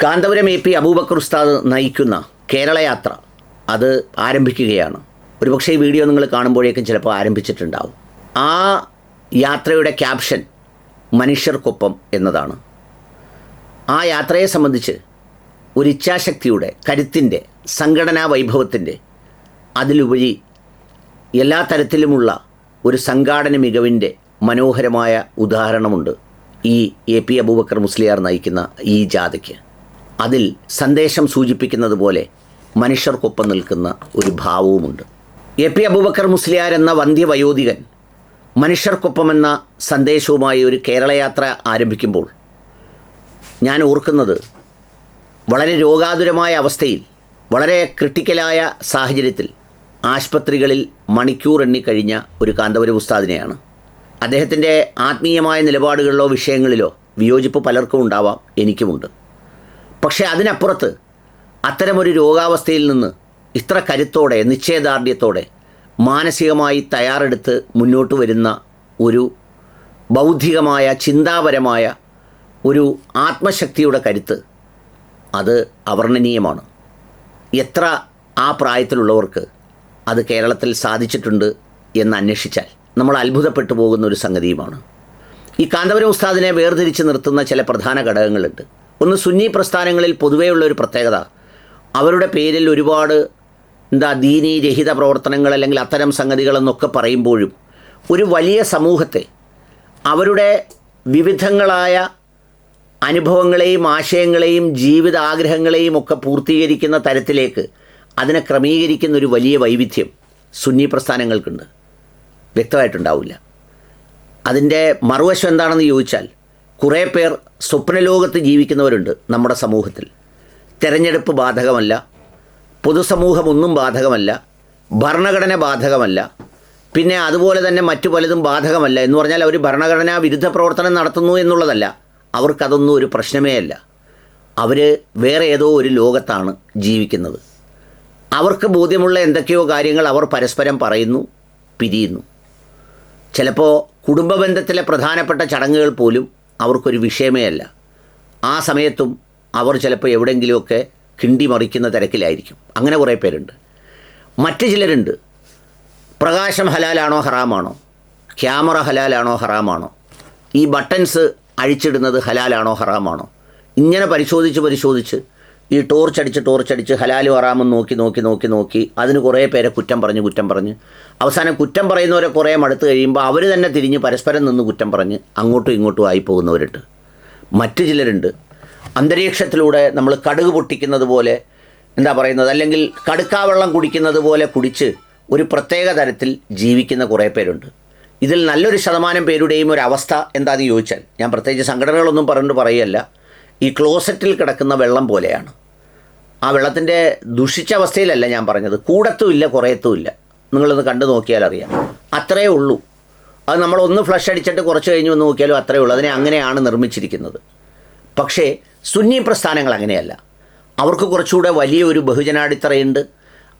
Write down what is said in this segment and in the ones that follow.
Kanthapuram A P Abubakar ഉസ്താദ് നയിക്കുന്ന കേരളയാത്ര അത് ആരംഭിക്കുകയാണ്. ഒരുപക്ഷെ ഈ വീഡിയോ നിങ്ങൾ കാണുമ്പോഴേക്കും ചിലപ്പോൾ ആരംഭിച്ചിട്ടുണ്ടാവും. ആ യാത്രയുടെ ക്യാപ്ഷൻ മനുഷ്യർക്കൊപ്പം എന്നതാണ്. ആ യാത്രയെ സംബന്ധിച്ച് ഒരു ഇച്ഛാശക്തിയുടെ കരുത്തിന്റെ സംഘടനാ വൈഭവത്തിന്റെ അതിലുപരി എല്ലാ തരത്തിലുമുള്ള ഒരു സംഘാടന മികവിന്റെ മനോഹരമായ ഉദാഹരണമുണ്ട് ഈ എ പി അബൂബക്കർ മുസ്ലിയാർ നയിക്കുന്ന ഈ ജാഥയ്ക്ക്. അതിൽ സന്ദേശം സൂചിപ്പിക്കുന്നത് പോലെ മനുഷ്യർക്കൊപ്പം നിൽക്കുന്ന ഒരു ഭാവവുമുണ്ട്. എ പി അബൂബക്കർ മുസ്ലിയാർ എന്ന വന്ധ്യവയോധികൻ മനുഷ്യർക്കൊപ്പമെന്ന സന്ദേശവുമായി ഒരു കേരളയാത്ര ആരംഭിക്കുമ്പോൾ ഞാൻ ഓർക്കുന്നത് വളരെ രോഗാതുരമായ അവസ്ഥയിൽ വളരെ ക്രിട്ടിക്കലായ സാഹചര്യത്തിൽ ആശുപത്രികളിൽ മണിക്കൂർ എണ്ണിക്കഴിഞ്ഞ ഒരു കാന്തപുരം ഉസ്താദിനെയാണ്. അദ്ദേഹത്തിന്റെ ആത്മീയമായ നിലപാടുകളിലോ വിഷയങ്ങളിലോ വിയോജിപ്പ് പലർക്കും ഉണ്ടാവാം എനിക്കുമുണ്ട്. പക്ഷേ അതിനപ്പുറത്ത് അത്തരമൊരു രോഗാവസ്ഥയിൽ നിന്ന് ഇത്ര കരുത്തോടെ നിശ്ചയദാർഢ്യത്തോടെ മാനസികമായി തയ്യാറെടുത്ത് മുന്നോട്ട് വരുന്ന ഒരു ബൗദ്ധികമായ ചിന്താപരമായ ഒരു ആത്മശക്തിയുടെ കരുത്ത് അത് അവർണനീയമാണ്. എത്ര ആ പ്രായത്തിലുള്ളവർക്ക് അത് കേരളത്തിൽ സാധിച്ചിട്ടുണ്ട് എന്ന് അന്വേഷിച്ചാൽ നമ്മൾ അത്ഭുതപ്പെട്ടു പോകുന്ന ഒരു സംഗതിയുമാണ്. ഈ കാന്തപുരം ഉസ്താദിനെ വേർതിരിച്ച് നിർത്തുന്ന ചില പ്രധാന ഘടകങ്ങളുണ്ട്. ഒന്ന് സുന്നി പ്രസ്ഥാനങ്ങളിൽ പൊതുവെയുള്ള ഒരു പ്രത്യേകത. അവരുടെ പേരിൽ ഒരുപാട് എന്താ ദീനീ രഹിത പ്രവർത്തനങ്ങൾ അല്ലെങ്കിൽ അത്തരം സംഗതികളെന്നൊക്കെ പറയുമ്പോഴും ഒരു വലിയ സമൂഹത്തെ അവരുടെ വിവിധങ്ങളായ അനുഭവങ്ങളെയും ആശയങ്ങളെയും ജീവിതാഗ്രഹങ്ങളെയും ഒക്കെ പൂർത്തീകരിക്കുന്ന തരത്തിലേക്ക് അതിനെ ക്രമീകരിക്കുന്ന ഒരു വലിയ വൈവിധ്യം സുന്നി പ്രസ്ഥാനങ്ങൾക്കുണ്ട്. വ്യക്തമായിട്ടുണ്ടാവില്ല. അതിന്റെ മറുവശം എന്താണെന്ന് ചോദിച്ചാൽ കുറേ പേർ സ്വപ്നലോകത്ത് ജീവിക്കുന്നവരുണ്ട് നമ്മുടെ സമൂഹത്തിൽ. തെരഞ്ഞെടുപ്പ് ബാധകമല്ല പൊതുസമൂഹമൊന്നും ബാധകമല്ല ഭരണഘടന ബാധകമല്ല പിന്നെ അതുപോലെ തന്നെ മറ്റു പലതും ബാധകമല്ല എന്ന് പറഞ്ഞാൽ അവർ ഭരണഘടനാ വിരുദ്ധ പ്രവർത്തനം നടത്തുന്നു എന്നുള്ളതല്ല. അവർക്കതൊന്നും ഒരു പ്രശ്നമേ അല്ല. അവർ വേറെ ഏതോ ഒരു ലോകത്താണ് ജീവിക്കുന്നത്. അവർക്ക് ബോധ്യമുള്ള എന്തൊക്കെയോ കാര്യങ്ങൾ അവർ പരസ്പരം പറയുന്നു പിരിയുന്നു. ചിലപ്പോൾ കുടുംബ ബന്ധത്തിലെ പ്രധാനപ്പെട്ട ചടങ്ങുകൾ പോലും അവർക്കൊരു വിഷയമേ അല്ല. ആ സമയത്തും അവർ ചിലപ്പോൾ എവിടെയെങ്കിലുമൊക്കെ കിണ്ടി മറിക്കുന്ന തിരക്കിലായിരിക്കും. അങ്ങനെ കുറേ പേരുണ്ട്. മറ്റു ചിലരുണ്ട്. പ്രകാശം ഹലാലാണോ ഹറാമാണോ? ക്യാമറ ഹലാലാണോ ഹറാമാണോ? ഈ ബട്ടൺസ് അഴിച്ചിടുന്നത് ഹലാലാണോ ഹറാമാണോ? ഇങ്ങനെ പരിശോധിച്ച് പരിശോധിച്ച് ഈ ടോർച്ച് അടിച്ച് ടോർച്ച് അടിച്ച് ഹലാലും ഹറാമും നോക്കി നോക്കി നോക്കി നോക്കി അതിന് കുറേ പേരെ കുറ്റം പറഞ്ഞ് കുറ്റം പറഞ്ഞ്. അവസാനം കുറ്റം പറയുന്നവരെ കുറേ മടുത്ത് കഴിയുമ്പോൾ അവർ തന്നെ തിരിഞ്ഞ് പരസ്പരം നിന്ന് കുറ്റം പറഞ്ഞ് അങ്ങോട്ടും ഇങ്ങോട്ടും ആയി പോകുന്നവരുണ്ട്. മറ്റു ചിലരുണ്ട്. അന്തരീക്ഷത്തിലൂടെ നമ്മൾ കടുക് പൊട്ടിക്കുന്നത് പോലെ എന്താ പറയുന്നത്? അല്ലെങ്കിൽ കടുക്കാവെള്ളം കുടിക്കുന്നത് പോലെ കുടിച്ച് ഒരു പ്രത്യേക തരത്തിൽ ജീവിക്കുന്ന കുറേ പേരുണ്ട്. ഇതിൽ നല്ലൊരു ശതമാനം പേരുടെയും ഒരു അവസ്ഥ എന്താണെന്ന് ചോദിച്ചാൽ ഞാൻ പ്രത്യേകിച്ച് സംഘടനകളൊന്നും പറഞ്ഞിട്ട് പറയുകയല്ല. ഈ ക്ലോസറ്റിൽ കിടക്കുന്ന വെള്ളം പോലെയാണ്. ആ വെള്ളത്തിന്റെ ദുഷിച്ച അവസ്ഥയിലല്ല ഞാൻ പറഞ്ഞത്. കൂടത്തും ഇല്ല കുറയത്തും ഇല്ല നിങ്ങളൊന്ന് കണ്ടു നോക്കിയാൽ അറിയാം. അത്രയേ ഉള്ളൂ. അത് നമ്മളൊന്ന് ഫ്ലഷ് അടിച്ചിട്ട് കുറച്ച് കഴിഞ്ഞ് വന്ന് നോക്കിയാലും അത്രയേ ഉള്ളൂ. അതിനെ അങ്ങനെയാണ് നിർമ്മിച്ചിരിക്കുന്നത്. പക്ഷേ സുന്നി പ്രസ്ഥാനങ്ങൾ അങ്ങനെയല്ല. അവർക്ക് കുറച്ചുകൂടെ വലിയൊരു ബഹുജനാടിത്തറയുണ്ട്.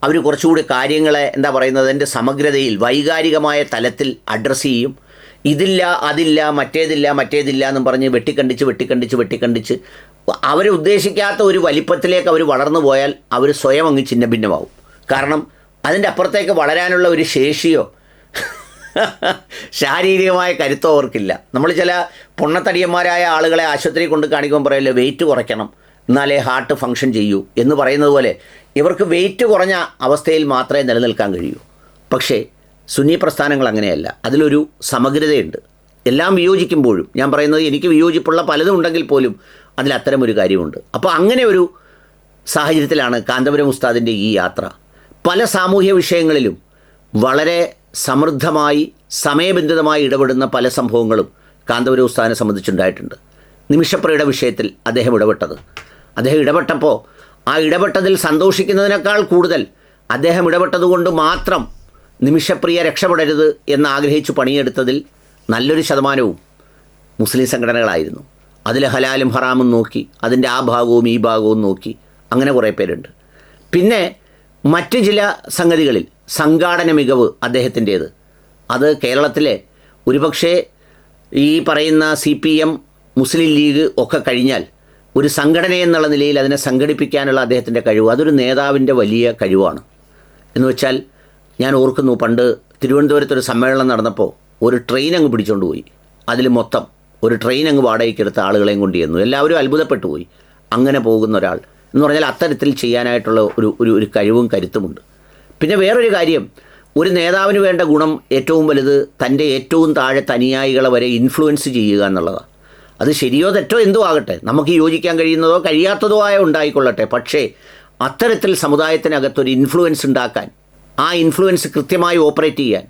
അവർ കുറച്ചുകൂടി കാര്യങ്ങളെ എന്താ പറയുന്നത് അതിന്റെ സമഗ്രതയിൽ വൈകാരികമായ തലത്തിൽ അഡ്രസ്സ് ചെയ്യും. ഇതില്ല അതില്ല മറ്റേതില്ല മറ്റേതില്ല എന്നും പറഞ്ഞ് വെട്ടിക്കണ്ടിച്ച് വെട്ടിക്കണ്ടിച്ച് വെട്ടിക്കണ്ടിച്ച് അവർ ഉദ്ദേശിക്കാത്ത ഒരു വലിപ്പത്തിലേക്ക് അവർ വളർന്നു പോയാൽ അവർ സ്വയം അങ്ങ് ചിന്ന ഭിന്നമാവും കാരണം അതിന്റെ അപ്പുറത്തേക്ക് വളരാനുള്ള ഒരു ശേഷിയോ ശാരീരികമായ കരുത്തോ അവർക്കില്ല. നമ്മൾ ചില പൊണ്ണത്തടിയന്മാരായ ആളുകളെ ആശുപത്രി കൊണ്ട് കാണിക്കുമ്പോൾ പറയല്ലോ വെയിറ്റ് കുറയ്ക്കണം എന്നാലേ ഹാർട്ട് ഫങ്ഷൻ ചെയ്യൂ എന്ന് പറയുന്നത് പോലെ ഇവർക്ക് വെയിറ്റ് കുറഞ്ഞ അവസ്ഥയിൽ മാത്രമേ നിലനിൽക്കാൻ കഴിയൂ. പക്ഷേ സുന്നി പ്രസ്ഥാനങ്ങൾ അങ്ങനെയല്ല. അതിലൊരു സമഗ്രതയുണ്ട്. എല്ലാം വിയോജിക്കുമ്പോഴും ഞാൻ പറയുന്നത് എനിക്ക് വിയോജിപ്പുള്ള പലതും ഉണ്ടെങ്കിൽ പോലും അതിൽ അത്തരം ഒരു കാര്യമുണ്ട്. അപ്പോൾ അങ്ങനെ ഒരു സാഹചര്യത്തിലാണ് കാന്തപുരം ഉസ്താദിന്റെ ഈ യാത്ര. പല സാമൂഹ്യ വിഷയങ്ങളിലും വളരെ സമൃദ്ധമായി സമയബന്ധിതമായി ഇടപെടുന്ന പല സംഭവങ്ങളും കാന്തപുരം ഉസ്താദിനെ സംബന്ധിച്ചുണ്ടായിട്ടുണ്ട്. നിമിഷപ്രയുടെ വിഷയത്തിൽ അദ്ദേഹം ഇടപെട്ടത്. അദ്ദേഹം ഇടപെട്ടപ്പോൾ ആ ഇടപെട്ടതിൽ സന്തോഷിക്കുന്നതിനേക്കാൾ കൂടുതൽ അദ്ദേഹം ഇടപെട്ടതുകൊണ്ട് മാത്രം നിമിഷപ്രിയ രക്ഷപ്പെടരുത് എന്ന് ആഗ്രഹിച്ചു പണിയെടുത്തതിൽ നല്ലൊരു ശതമാനവും മുസ്ലിം സംഘടനകളായിരുന്നു. അതിൽ ഹലാലും ഹറാമും നോക്കി അതിന്റെ ആ ഭാഗവും ഈ ഭാഗവും നോക്കി അങ്ങനെ കുറേ പേരുണ്ട്. പിന്നെ മറ്റ് ചില സംഗതികളിൽ സംഘാടന മികവ് അദ്ദേഹത്തിന്റേത്. അത് കേരളത്തിലെ ഒരുപക്ഷെ ഈ പറയുന്ന C P M Muslim League ഒക്കെ കഴിഞ്ഞാൽ ഒരു സംഘടന എന്നുള്ള നിലയിൽ അതിനെ സംഘടിപ്പിക്കാനുള്ള അദ്ദേഹത്തിന്റെ കഴിവ് അതൊരു നേതാവിന്റെ വലിയ കഴിവാണ്. എന്ന് വെച്ചാൽ ഞാൻ ഓർക്കുന്നു പണ്ട് തിരുവനന്തപുരത്ത് ഒരു സമ്മേളനം നടന്നപ്പോൾ ഒരു ട്രെയിൻ അങ്ങ് പിടിച്ചുകൊണ്ട് പോയി. അതിൽ മൊത്തം ഒരു ട്രെയിൻ അങ്ങ് വാടകയ്ക്കെടുത്ത ആളുകളെയും കൊണ്ട് ചെന്നു. എല്ലാവരും അത്ഭുതപ്പെട്ടു പോയി. അങ്ങനെ പോകുന്ന ഒരാൾ എന്ന് പറഞ്ഞാൽ അത്തരത്തിൽ ചെയ്യാനായിട്ടുള്ള ഒരു ഒരു ഒരു കഴിവും കരുത്തുമുണ്ട്. പിന്നെ വേറൊരു കാര്യം ഒരു നേതാവിന് വേണ്ട ഗുണം ഏറ്റവും വലുത് തന്റെ ഏറ്റവും താഴെ തനിയായികളെ വരെ ഇൻഫ്ലുവൻസ് ചെയ്യുക എന്നുള്ളതാണ് അത് ശരിയോ തെറ്റോ എന്തോ ആകട്ടെ. നമുക്ക് യോജിക്കാൻ കഴിയുന്നതോ കഴിയാത്തതോ ആയ ഉണ്ടായിക്കൊള്ളട്ടെ. പക്ഷേ അത്തരത്തിൽ സമുദായത്തിനകത്തൊരു ഇൻഫ്ലുവൻസ് ഉണ്ടാക്കാൻ ആ ഇൻഫ്ലുവൻസ് കൃത്യമായി ഓപ്പറേറ്റ് ചെയ്യാൻ.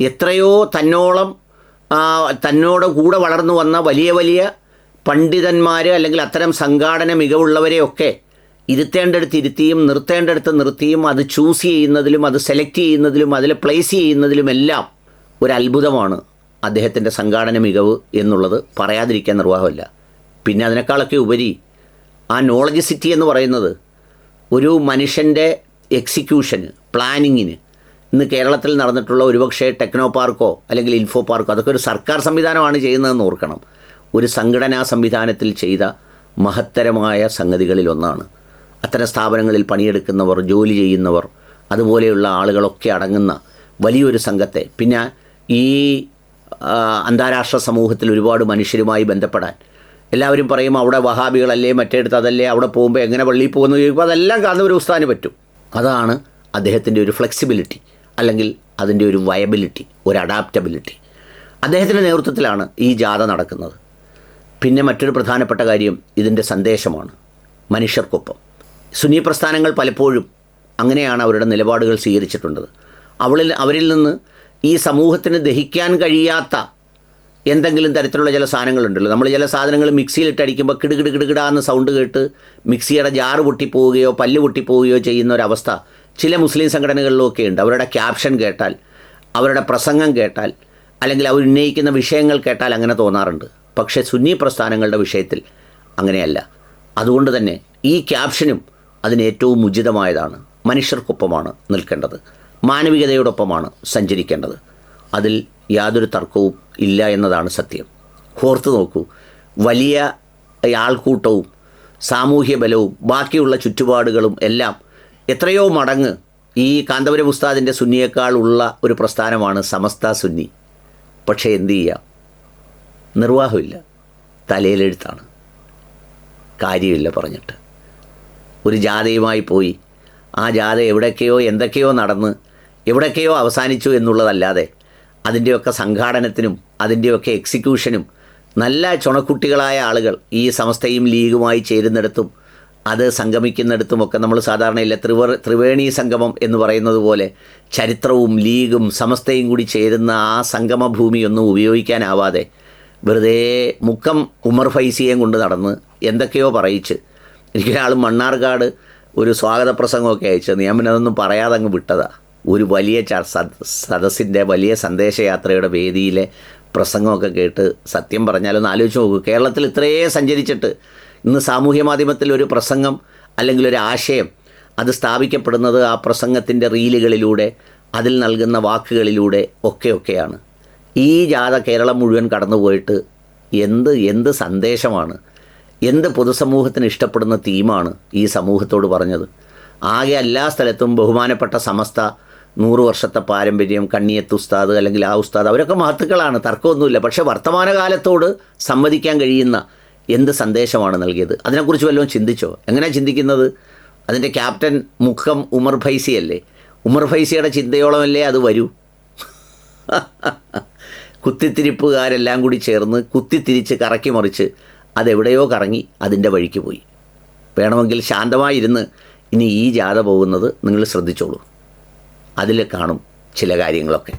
എത്രയോ തന്നോളം തന്നോട് കൂടെ വളർന്നു വന്ന വലിയ വലിയ പണ്ഡിതന്മാർ അല്ലെങ്കിൽ അത്തരം സംഘാടന മികവുള്ളവരെയൊക്കെ ഇരുത്തേണ്ടടുത്ത് ഇരുത്തിയും നിർത്തേണ്ടടുത്ത് നിർത്തിയും അത് ചൂസ് ചെയ്യുന്നതിലും അത് സെലക്ട് ചെയ്യുന്നതിലും അതിൽ പ്ലേസ് ചെയ്യുന്നതിലുമെല്ലാം ഒരു അത്ഭുതമാണ് അദ്ദേഹത്തിന്റെ സംഘാടന മികവ് എന്നുള്ളത് പറയാതിരിക്കാൻ നിർവാഹമില്ല. പിന്നെ അതിനേക്കാളൊക്കെ ഉപരി ആ നോളജ് സിറ്റി എന്ന് പറയുന്നത് ഒരു മനുഷ്യന്റെ എക്സിക്യൂഷന് പ്ലാനിങ്ങിന്. ഇന്ന് കേരളത്തിൽ നടന്നിട്ടുള്ള ഒരുപക്ഷേ ടെക്നോ പാർക്കോ അല്ലെങ്കിൽ ഇൻഫോ പാർക്കോ അതൊക്കെ ഒരു സർക്കാർ സംവിധാനമാണ് ചെയ്യുന്നതെന്ന് ഓർക്കണം. ഒരു സംഘടനാ സംവിധാനത്തിൽ ചെയ്ത മഹത്തരമായ സംഗതികളിൽ ഒന്നാണ്. അത്തരം സ്ഥാപനങ്ങളിൽ പണിയെടുക്കുന്നവർ ജോലി ചെയ്യുന്നവർ അതുപോലെയുള്ള ആളുകളൊക്കെ അടങ്ങുന്ന വലിയൊരു സംഘത്തെ. പിന്നെ ഈ അന്താരാഷ്ട്ര സമൂഹത്തിൽ ഒരുപാട് മനുഷ്യരുമായി ബന്ധപ്പെടാൻ. എല്ലാവരും പറയും അവിടെ വഹാബികളല്ലേ മറ്റേടത്ത് അതല്ലേ അവിടെ പോകുമ്പോൾ എങ്ങനെ പള്ളിയിൽ പോകുന്നു ചോദിക്കുമ്പോൾ അതെല്ലാം കാണുന്ന ഒരു ഉസ്താദിന് പറ്റും. അതാണ് അദ്ദേഹത്തിന്റെ ഒരു ഫ്ലെക്സിബിലിറ്റി അല്ലെങ്കിൽ അതിന്റെ ഒരു വയബിലിറ്റി ഒരു അഡാപ്റ്റബിലിറ്റി അദ്ദേഹത്തിന്റെ നേതൃത്വത്തിലാണ് ഈ ജാഥ നടക്കുന്നത്. പിന്നെ മറ്റൊരു പ്രധാനപ്പെട്ട കാര്യം ഇതിന്റെ സന്ദേശമാണ് മനുഷ്യർക്കൊപ്പം. സുന്നി പ്രസ്ഥാനങ്ങൾ പലപ്പോഴും അങ്ങനെയാണ് അവരുടെ നിലപാടുകൾ സ്വീകരിച്ചിട്ടുള്ളത്. അവളിൽ അവരിൽ നിന്ന് ഈ സമൂഹത്തിന് ദഹിക്കാൻ കഴിയാത്ത എന്തെങ്കിലും തരത്തിലുള്ള ചില സാധനങ്ങളുണ്ടല്ലോ. നമ്മൾ ചില സാധനങ്ങൾ മിക്സിയിലിട്ട് അടിക്കുമ്പോൾ കിടുകിട് കിടുകിടാന്ന് സൗണ്ട് കേട്ട് മിക്സിയുടെ ജാറ് പൊട്ടിപ്പോവുകയോ പല്ല് പൊട്ടിപ്പോവുകയോ ചെയ്യുന്ന ഒരവസ്ഥ ചില മുസ്ലിം സംഘടനകളിലൊക്കെ ഉണ്ട്. അവരുടെ ക്യാപ്ഷൻ കേട്ടാൽ അവരുടെ പ്രസംഗം കേട്ടാൽ അല്ലെങ്കിൽ അവർ ഉന്നയിക്കുന്ന വിഷയങ്ങൾ കേട്ടാൽ അങ്ങനെ തോന്നാറുണ്ട്. പക്ഷേ സുന്നി പ്രസ്ഥാനങ്ങളുടെ വിഷയത്തിൽ അങ്ങനെയല്ല. അതുകൊണ്ട് തന്നെ ഈ ക്യാപ്ഷനും അതിന് ഏറ്റവും ഉചിതമായതാണ്. മനുഷ്യർക്കൊപ്പമാണ് നിൽക്കേണ്ടത്. മാനവികതയോടൊപ്പമാണ് സഞ്ചരിക്കേണ്ടത്. അതിൽ യാതൊരു തർക്കവും ഇല്ല എന്നതാണ് സത്യം. ഓർത്ത് നോക്കൂ വലിയ ആൾക്കൂട്ടവും സാമൂഹ്യ ബലവും ബാക്കിയുള്ള ചുറ്റുപാടുകളും എല്ലാം എത്രയോ മടങ്ങ് ഈ കാന്തപുരം ഉസ്താദിന്റെ സുന്നിയേക്കാൾ ഉള്ള ഒരു പ്രസ്ഥാനമാണ് സമസ്ത സുന്നി. പക്ഷേ എന്തു ചെയ്യാം? നിർവാഹമില്ല. തലയിലെഴുത്താണ്. കാര്യമില്ല പറഞ്ഞിട്ട്. ഒരു ജാഥയുമായി പോയി. ആ ജാഥ എവിടൊക്കെയോ എന്തൊക്കെയോ നടന്ന് എവിടൊക്കെയോ അവസാനിച്ചു എന്നുള്ളതല്ലാതെ അതിന്റെയൊക്കെ സംഘാടനത്തിനും അതിന്റെയൊക്കെ എക്സിക്യൂഷനും നല്ല ചുണക്കുട്ടികളായ ആളുകൾ ഈ സമസ്തയും ലീഗുമായി ചേരുന്നിടത്തും അത് സംഗമിക്കുന്നിടത്തുമൊക്കെ നമ്മൾ സാധാരണയില്ല ത്രിവ ത്രിവേണി സംഗമം എന്ന് പറയുന്നത് പോലെ ചരിത്രവും ലീഗും സമസ്തയും കൂടി ചേരുന്ന ആ സംഗമഭൂമിയൊന്നും ഉപയോഗിക്കാനാവാതെ വെറുതെ മുക്കം ഉമർ ഫൈസിയെയും കൊണ്ട് നടന്ന് എന്തൊക്കെയോ പറയിച്ച്. എനിക്കൊരാൾ മണ്ണാർക്കാട് ഒരു സ്വാഗത പ്രസംഗമൊക്കെ അയച്ചത് ഞാൻ പിന്നെ അതൊന്നും പറയാതെ അങ്ങ് വിട്ടതാ. ഒരു വലിയ സദസ്സിന്റെ വലിയ സന്ദേശയാത്രയുടെ വേദിയിലെ പ്രസംഗമൊക്കെ കേട്ട് സത്യം പറഞ്ഞാലൊന്ന് ആലോചിച്ച് നോക്കൂ. കേരളത്തിൽ ഇത്രയേ സഞ്ചരിച്ചിട്ട് ഇന്ന് സാമൂഹ്യ മാധ്യമത്തിൽ ഒരു പ്രസംഗം അല്ലെങ്കിൽ ഒരു ആശയം അത് സ്ഥാപിക്കപ്പെടുന്നത് ആ പ്രസംഗത്തിന്റെ റീലുകളിലൂടെ അതിൽ നൽകുന്ന വാക്കുകളിലൂടെ ഒക്കെ ഒക്കെയാണ് ഈ ജാഥ കേരളം മുഴുവൻ കടന്നുപോയിട്ട് എന്ത് എന്ത് സന്ദേശമാണ് എന്ത് പൊതുസമൂഹത്തിന് ഇഷ്ടപ്പെടുന്ന തീമാണ് ഈ സമൂഹത്തോട് പറഞ്ഞത്. ആകെ എല്ലാ സ്ഥലത്തും ബഹുമാനപ്പെട്ട സമസ്ത നൂറ് വർഷത്തെ പാരമ്പര്യം കണ്ണിയത്ത് ഉസ്താദ് അല്ലെങ്കിൽ ആ ഉസ്താദ് അവരൊക്കെ മഹത്തുക്കളാണ് തർക്കമൊന്നുമില്ല. പക്ഷേ വർത്തമാനകാലത്തോട് സംവദിക്കാൻ കഴിയുന്ന എന്ത് സന്ദേശമാണ് നൽകിയത്? അതിനെക്കുറിച്ച് വല്ലതും ചിന്തിച്ചോ? എങ്ങനെയാണ് ചിന്തിക്കുന്നത്? അതിന്റെ ക്യാപ്റ്റൻ മുഖം ഉമർ ഫൈസി അല്ലേ? ഉമർ ഫൈസിയുടെ ചിന്തയോളമല്ലേ അത് വരൂ? കുത്തിത്തിരിപ്പുകാരെല്ലാം കൂടി ചേർന്ന് കുത്തിത്തിരിച്ച് കറക്കി മറിച്ച് അതെവിടെയോ കറങ്ങി അതിന്റെ വഴിക്ക് പോയി. വേണമെങ്കിൽ ശാന്തമായിരുന്ന് ഇനി ഈ ജാഥ പോകുന്നത് നിങ്ങൾ ശ്രദ്ധിച്ചോളൂ. അതിൽ കാണും ചില കാര്യങ്ങളൊക്കെ.